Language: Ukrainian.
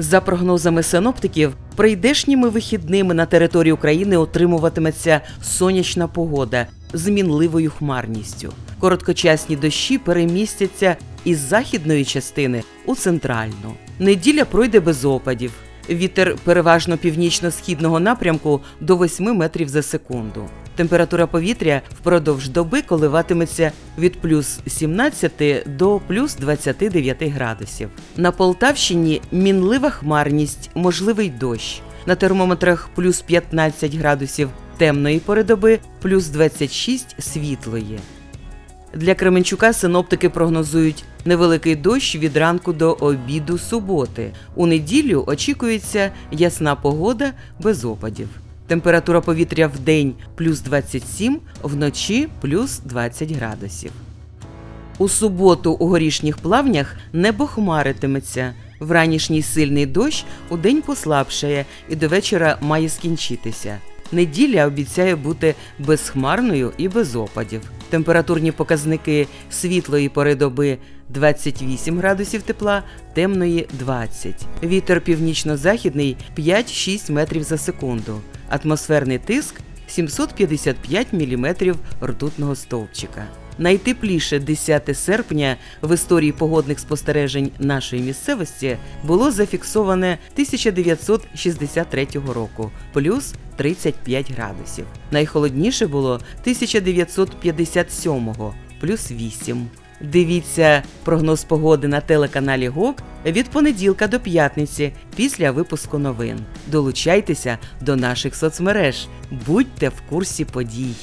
За прогнозами синоптиків, прийдешніми вихідними на території України отримуватиметься сонячна погода з мінливою хмарністю. Короткочасні дощі перемістяться із західної частини у центральну. Неділя пройде без опадів. Вітер переважно північно-східного напрямку до 8 метрів за секунду. Температура повітря впродовж доби коливатиметься від плюс 17 до плюс 29 градусів. На Полтавщині мінлива хмарність, можливий дощ. На термометрах плюс 15 градусів темної пори доби, плюс 26 світлої. Для Кременчука синоптики прогнозують невеликий дощ від ранку до обіду суботи. У неділю очікується ясна погода без опадів. Температура повітря в день плюс 27, вночі плюс 20 градусів. У суботу у горішніх плавнях небо хмаритиметься. Вранішній сильний дощ удень послабшає і до вечора має скінчитися. Неділя обіцяє бути безхмарною і без опадів. Температурні показники світлої пори доби 28 градусів тепла, темної 20. Вітер північно-західний 5-6 метрів за секунду. Атмосферний тиск 755 мм ртутного стовпчика. Найтепліше 10 серпня в історії погодних спостережень нашої місцевості було зафіксоване 1963 року, плюс 35 градусів. Найхолодніше було 1957, плюс 8. Дивіться прогноз погоди на телеканалі ГОК від понеділка до п'ятниці після випуску новин. Долучайтеся до наших соцмереж, будьте в курсі подій.